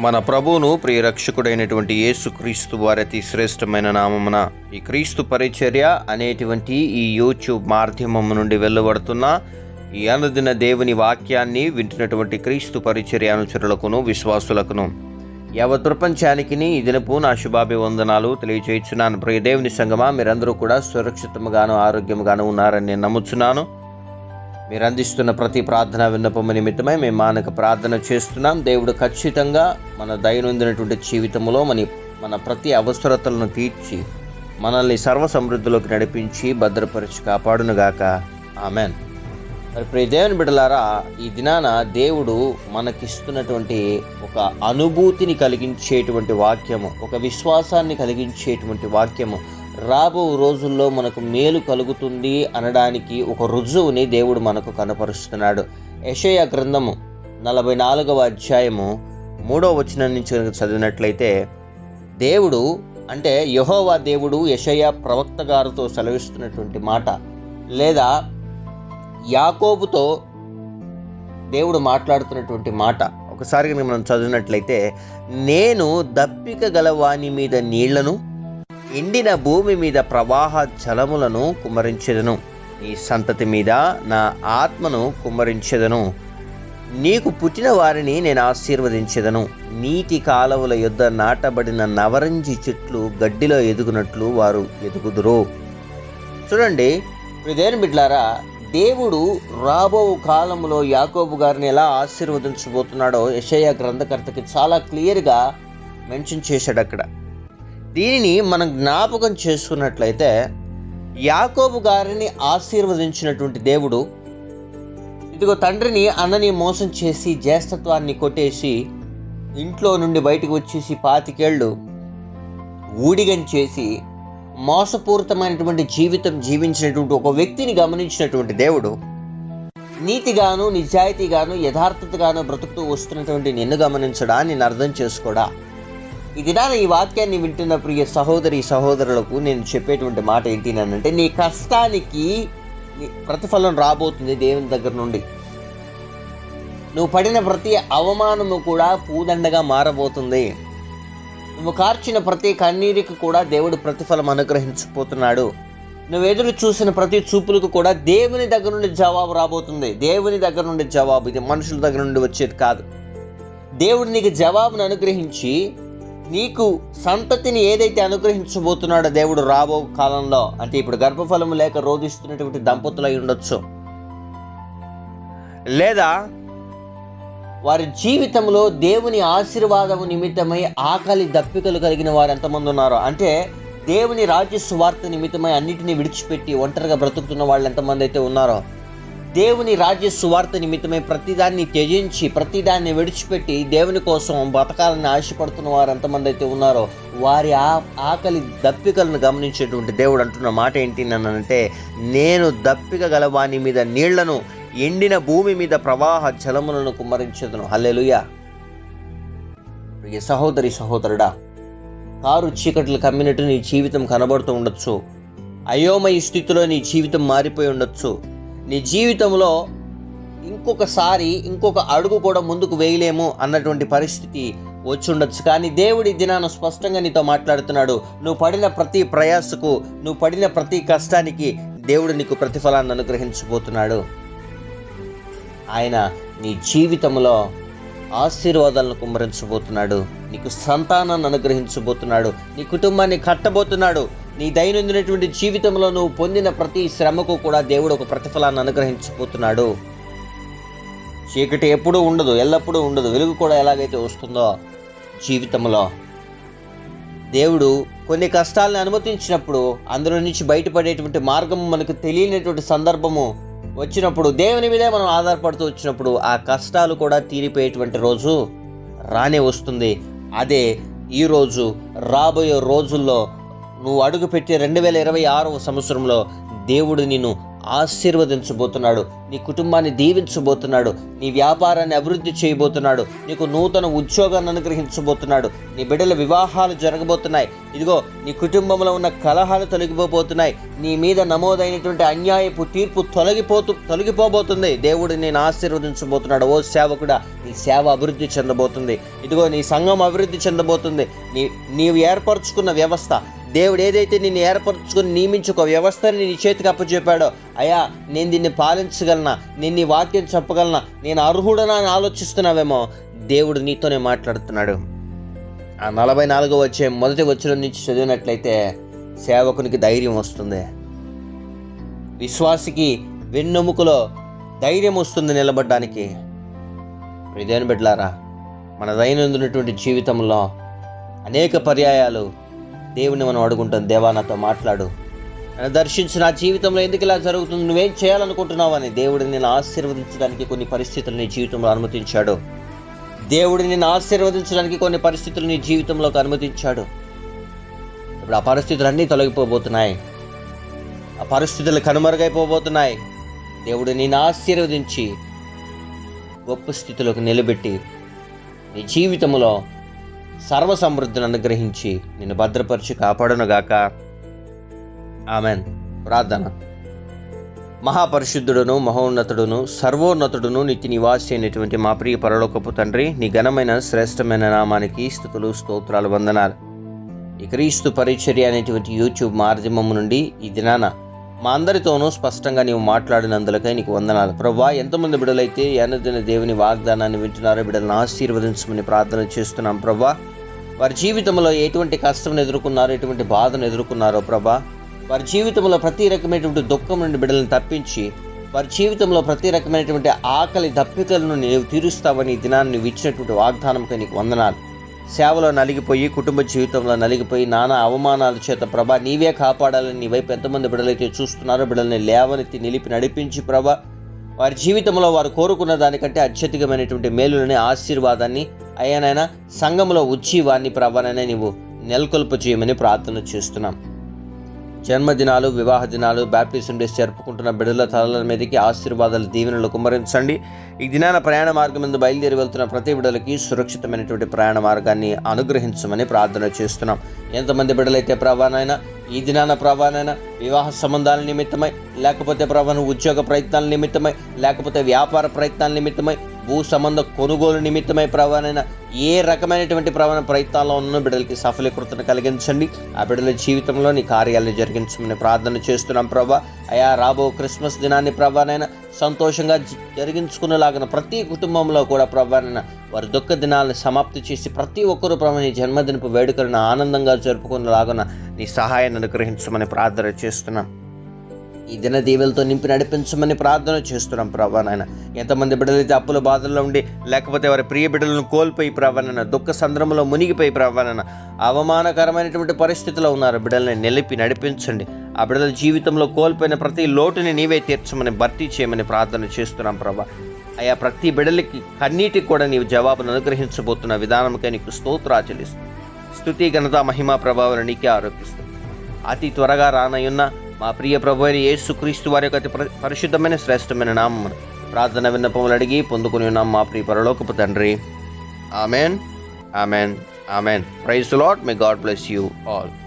మన ప్రభువును ప్రియరక్షకుడైనటువంటి యేసు క్రీస్తు వారి అతి శ్రేష్టమైన నామమున ఈ క్రీస్తు పరిచర్య అనేటువంటి ఈ యూట్యూబ్ మాధ్యమం నుండి వెళ్ళబడుతున్న ఈ అనుదిన దేవుని వాక్యాన్ని వింటున్నటువంటి క్రీస్తు పరిచర్య అనుచరులకును విశ్వాసులకును. యావత్ ప్రపంచానికి ఈ దినపు నా శుభాభివందనాలు తెలియజేయుచున్నాను ప్రియ దేవుని సంగమా మీరందరూ కూడా సురక్షితంగాను ఆరోగ్యంగాను ఉన్నారని నేను నమ్ముచున్నాను. మీరు అందిస్తున్న ప్రతి ప్రార్థన విన్నపము నిమిత్తమై మేము మానక ప్రార్థన చేస్తున్నాం. దేవుడు ఖచ్చితంగా మన దైనందినటువంటి జీవితంలో మన మన ప్రతి అవసరతలను తీర్చి మనల్ని సర్వ సమృద్ధిలోకి నడిపించి భద్రపరిచి కాపాడునుగాక. ఆమెన్. మరి ప్రియ దేవుని బిడ్డలారా ఈ దినాన దేవుడు మనకిస్తున్నటువంటి ఒక అనుభూతిని కలిగించేటువంటి వాక్యము ఒక విశ్వాసాన్ని కలిగించేటువంటి వాక్యము రాబో రోజుల్లో మనకు మేలు కలుగుతుంది అనడానికి ఒక రుజువుని దేవుడు మనకు కనపరుస్తున్నాడు. యషయ గ్రంథము నలభై నాలుగవ అధ్యాయము మూడవ వచనం నుంచి కనుక చదివినట్లయితే దేవుడు అంటే యహోవా దేవుడు యషయ ప్రవక్త గారితో సెలవిస్తున్నటువంటి మాట లేదా యాకోబుతో దేవుడు మాట్లాడుతున్నటువంటి మాట. ఒకసారి కనుక మనం చదివినట్లయితే నేను దప్పిక గల వాని మీద నీళ్ళను ఎండిన భూమి మీద ప్రవాహ జలములను కుమ్మరించెదను. నీ సంతతి మీద నా ఆత్మను కుమ్మరించెదను. నీకు పుట్టిన వారిని నేను ఆశీర్వదించెదను. నీటి కాలువల యొద్ద నాటబడిన నవరంజి చెట్లు గడ్డిలో ఎదుగునట్లు వారు ఎదుగుదురు. చూడండి ఇదేని బిడ్లారా దేవుడు రాబో కాలంలో యాకోబు గారిని ఎలా ఆశీర్వదించబోతున్నాడో యషయ గ్రంథకర్తకి చాలా క్లియర్గా మెన్షన్ చేశాడు అక్కడ దీనిని మనం జ్ఞాపకం చేసుకున్నట్లయితే యాకోబు గారిని ఆశీర్వదించినటువంటి దేవుడు ఇదిగో తండ్రిని అన్నని మోసం చేసి జ్యేష్ఠత్వాన్ని కొట్టేసి ఇంట్లో నుండి బయటకు వచ్చేసి పాతికేళ్ళు ఊడిగం చేసి మోసపూరితమైనటువంటి జీవితం జీవించినటువంటి ఒక వ్యక్తిని గమనించినటువంటి దేవుడు నీతిగాను నిజాయితీగాను యథార్థతగాను బ్రతుకుతూ వస్తున్నటువంటి నిన్ను గమనించడా? నేను అర్థం చేసుకోడా? ఈ దినాన ఈ వాక్యాన్ని వింటున్న ప్రియ సహోదరి సహోదరులకు నేను చెప్పేటువంటి మాట ఏంటి అంటే నీ కష్టానికి ప్రతిఫలం రాబోతుంది దేవుని దగ్గర నుండి. నువ్వు పడిన ప్రతి అవమానము కూడా పూదండగా మారబోతుంది. నువ్వు కార్చిన ప్రతి కన్నీరికి కూడా దేవుడు ప్రతిఫలం అనుగ్రహించబోతున్నాడు. నువ్వు ఎదురు చూసిన ప్రతి చూపులకు కూడా దేవుని దగ్గర నుండి జవాబు రాబోతుంది. దేవుని దగ్గర నుండి జవాబు ఇది మనుషుల దగ్గర నుండి వచ్చేది కాదు. దేవుడు నీకు జవాబును అనుగ్రహించి నీకు సంతతిని ఏదైతే అనుగ్రహించబోతున్నాడో దేవుడు రాబో కాలంలో అంటే ఇప్పుడు గర్భఫలము లేక రోధిస్తున్నటువంటి దంపతులై ఉండొచ్చు. లేదా వారి జీవితంలో దేవుని ఆశీర్వాదము నిమిత్తమై ఆకలి దప్పికలు కలిగిన వారు ఎంతమంది ఉన్నారో అంటే దేవుని రాజ్య సువార్త నిమిత్తమై అన్నిటిని విడిచిపెట్టి ఒంటరిగా బ్రతుకుతున్న వాళ్ళు ఎంతమంది అయితే ఉన్నారో దేవుని రాజ్య సువార్త నిమిత్తమే ప్రతిదాన్ని త్యజించి ప్రతిదాన్ని విడిచిపెట్టి దేవుని కోసం బతకాలని ఆశపడుతున్న వారు ఎంతమంది అయితే ఉన్నారో వారి ఆ ఆకలి దప్పికలను గమనించేటువంటి దేవుడు అంటున్న మాట ఏంటి అంటే నేను దప్పిక గల వాని మీద నీళ్ళను ఎండిన భూమి మీద ప్రవాహ జలములను కుమ్మరించదును. హల్లెలుయా. ప్రియ సహోదరి సహోదరుడా కారు చీకట్లు కమ్మినట్టు నీ జీవితం కనబడుతూ ఉండొచ్చు. అయోమయ స్థితిలో నీ జీవితం మారిపోయి ఉండొచ్చు. నీ జీవితంలో ఇంకొకసారి ఇంకొక అడుగు కూడా ముందుకు వేయలేము అన్నటువంటి పరిస్థితి వచ్చుండొచ్చు. కానీ దేవుడి దినాన స్పష్టంగా నీతో మాట్లాడుతున్నాడు. నువ్వు పడిన ప్రతి ప్రయాసకు నువ్వు పడిన ప్రతి కష్టానికి దేవుడు నీకు ప్రతిఫలాన్ని అనుగ్రహించబోతున్నాడు. ఆయన నీ జీవితంలో ఆశీర్వాదాలను కుమ్మరించబోతున్నాడు. నీకు సంతానాన్ని అనుగ్రహించబోతున్నాడు. నీ కుటుంబాన్ని కట్టబోతున్నాడు. నీ దైనందినటువంటి జీవితంలో నువ్వు పొందిన ప్రతి శ్రమకు కూడా దేవుడు ఒక ప్రతిఫలాన్ని అనుగ్రహించబోతున్నాడు చీకటి ఎప్పుడూ ఉండదు ఎల్లప్పుడూ ఉండదు. వెలుగు కూడా ఎలాగైతే వస్తుందో జీవితంలో. దేవుడు కొన్ని కష్టాలను అనుమతించినప్పుడు అందులో నుంచి బయటపడేటువంటి మార్గం మనకు తెలియనటువంటి సందర్భము వచ్చినప్పుడు దేవుని మీదే మనం ఆధారపడుతూ వచ్చినప్పుడు ఆ కష్టాలు కూడా తీరిపోయేటువంటి రోజు రానే వస్తుంది. అదే ఈరోజు రాబోయే రోజుల్లో నువ్వు అడుగుపెట్టి రెండు వేల ఇరవై ఆరవ సంవత్సరంలో దేవుడు నిన్ను ఆశీర్వదించబోతున్నాడు. నీ కుటుంబాన్ని దీవించబోతున్నాడు. నీ వ్యాపారాన్ని అభివృద్ధి చేయబోతున్నాడు. నీకు నూతన ఉద్యోగాన్ని అనుగ్రహించబోతున్నాడు. నీ బిడ్డల వివాహాలు జరగబోతున్నాయి. ఇదిగో నీ కుటుంబంలో ఉన్న కలహాలు తొలగిపోబోతున్నాయి నీ మీద నమోదైనటువంటి అన్యాయపు తీర్పు తొలగిపోతూ తొలగిపోబోతుంది. దేవుడు నేను ఆశీర్వదించబోతున్నాడు. ఓ సేవకుడా నీ సేవ అభివృద్ధి చెందబోతుంది. ఇదిగో నీ సంఘం అభివృద్ధి చెందబోతుంది. నీ నీవు ఏర్పరచుకున్న వ్యవస్థ దేవుడు ఏదైతే నిన్ను ఏర్పరచుకుని నియమించి ఒక వ్యవస్థని నీ చేతికి అప్పచెప్పాడో అయ్యా నేను దీన్ని పాలించగలనా? నేను నీ వాక్యం చెప్పగలనా? నేను అర్హుడనా అని ఆలోచిస్తున్నావేమో? దేవుడు నీతోనే మాట్లాడుతున్నాడు. ఆ నలభై నాలుగో వచ్చే మొదటి వచ్చిన నుంచి చదివినట్లయితే సేవకునికి ధైర్యం వస్తుంది. విశ్వాసికి వెన్నెముకలో ధైర్యం వస్తుంది నిలబడడానికి. ఇదేను బిడ్డలారా మన దైనందినటువంటి జీవితంలో అనేక పర్యాయాలు దేవుని మనం అడుగుంటాం దేవా నాతో మాట్లాడు. నన్ను దర్శించి నా జీవితంలో ఎందుకు ఇలా జరుగుతుంది? నువ్వేం చేయాలనుకుంటున్నావు? అని దేవుడిని నేను ఆశీర్వదించడానికి కొన్ని పరిస్థితులు నీ జీవితంలో అనుమతించాడు. దేవుడిని నేను ఆశీర్వదించడానికి కొన్ని పరిస్థితులు నీ జీవితంలోకి అనుమతించాడు. ఇప్పుడు ఆ పరిస్థితులు అన్నీ తొలగిపోబోతున్నాయి. ఆ పరిస్థితులు కనుమరుగైపోబోతున్నాయి. దేవుడు నేను ఆశీర్వదించి గొప్ప స్థితిలోకి నిలబెట్టి నీ జీవితంలో సర్వసమృద్ధిని అనుగ్రహించి నిన్ను భద్రపరిచి కాపాడునుగాక. ఆమెన్. ప్రార్థన. మహాపరిశుద్ధుడును మహోన్నతుడును సర్వోన్నతుడును నిత్య నివాసి అయినటువంటి మా ప్రియ పరలోకపు తండ్రి నీ ఘనమైన శ్రేష్టమైన నామానికి స్థుతులు స్తోత్రాలు వందనాలు. ఈ క్రీస్తు పరిచర్య అనేటువంటి యూట్యూబ్ మాధ్యమం నుండి ఈ దినాన మా అందరితోనూ స్పష్టంగా నీవు మాట్లాడినందులకై నీకు వందనాలు. ప్రభా ఎంతమంది బిడలైతే ఎనదిన దేవుని వాగ్దానాన్ని వింటున్నారో బిడ్డలను ఆశీర్వదించమని ప్రార్థన చేస్తున్నాం. ప్రభా వారి జీవితంలో ఎటువంటి కష్టం ఎదుర్కొన్నారో ఎటువంటి బాధను ఎదుర్కొన్నారో ప్రభా వారి జీవితంలో ప్రతి రకమైనటువంటి దుఃఖం నుండి బిడ్డలను తప్పించి వారి జీవితంలో ప్రతి రకమైనటువంటి ఆకలి దప్పికలను నీవు తీరుస్తావని దినాన్ని ఇచ్చినటువంటి వాగ్దానంపై నీకు వందనాలు. సేవలో నలిగిపోయి కుటుంబ జీవితంలో నలిగిపోయి నానా అవమానాల చేత ప్రభా నీవే కాపాడాలని నీ వైపు ఎంతమంది బిడ్డలైతే చూస్తున్నారో బిడ్డల్ని లేవనెత్తి నిలిపి నడిపించి ప్రభా. వారి జీవితంలో వారు కోరుకున్న దానికంటే అత్యధికమైనటువంటి మేలులని ఆశీర్వాదాన్ని అయ్యానైనా సంఘంలో ఉజ్జీవాన్ని ప్రభానైనా నీవు నెలకొల్ప చేయమని ప్రార్థన చేస్తున్నాం. జన్మదినాలు వివాహ దినాలు బ్యాప్టిజం డేస్ జరుపుకుంటున్న బిడ్డల తలల మీదకి ఆశీర్వాదాలు దీవెనలు కుమ్మరించండి. ఈ దినాన ప్రయాణ మార్గం మీద బయలుదేరి వెళ్తున్న ప్రతి బిడ్డలకి సురక్షితమైనటువంటి ప్రయాణ మార్గాన్ని అనుగ్రహించమని ప్రార్థన చేస్తున్నాం. ఎంతమంది బిడ్డలైతే ప్రభానైనా ఈ దినాన ప్రభానైనా వివాహ సంబంధాల నిమిత్తమై లేకపోతే ప్రభాన ఉద్యోగ ప్రయత్నాల నిమిత్తమై లేకపోతే వ్యాపార ప్రయత్నాల నిమిత్తమై భూ సంబంధ కొనుగోలు నిమిత్తమై ప్రభానైనా ఏ రకమైనటువంటి ప్రవణ ప్రయత్నాల్లో ఉన్న బిడ్డలకి సఫలీకృతను కలిగించండి. ఆ బిడ్డల జీవితంలో నీ కార్యాలను జరిగించమని ప్రార్థన చేస్తున్నాం ప్రభా. అయా రాబో క్రిస్మస్ దినాన్ని ప్రభానైనా సంతోషంగా జరిగించుకునేలాగిన ప్రతి కుటుంబంలో కూడా ప్రభానైనా వారి దుఃఖ దినాలను సమాప్తి చేసి ప్రతి ఒక్కరూ ప్రభు నీ జన్మదినపు వేడుకలను ఆనందంగా జరుపుకునేలాగున నీ సహాయాన్ని అనుగ్రహించమని ప్రార్థన చేస్తున్నాం. ఈ దిన దీవెలతో నింపి నడిపించమని ప్రార్థన చేస్తున్నాం ప్రభా నాయన. ఎంతమంది బిడ్డలైతే అప్పుల బాధల్లో ఉండి లేకపోతే వారి ప్రియ బిడ్డలను కోల్పోయి ప్రభానైనా దుఃఖ సంద్రంలో మునిగిపోయి ప్రభానైనా అవమానకరమైనటువంటి పరిస్థితిలో ఉన్నారు బిడ్డల్ని నిలిపి నడిపించండి. ఆ బిడ్డల జీవితంలో కోల్పోయిన ప్రతి లోటుని నీవే తీర్చమని భర్తీ చేయమని ప్రార్థన చేస్తున్నాం ప్రభా. అయా ప్రతి బిడ్డలకి కన్నీటికి కూడా నీవు జవాబును అనుగ్రహించబోతున్న విధానంకై నీకు స్తోత్రాచలిస్తుంది స్థుతి ఘనత మహిమా ప్రభావాలు నీకే ఆరోపిస్తుంది అతి త్వరగా రానయున్న మా ప్రియ ప్రభు అయిన యేసుక్రీస్తు వారి యొక్క అతి ప్ర- పరిశుద్ధమైన శ్రేష్టమైన నామం ప్రార్థన విన్నపములు అడిగి పొందుకుని ఉన్నాం మా ప్రియ పరలోకపు తండ్రి. Amen. Amen. Amen. Praise lord may God bless you all.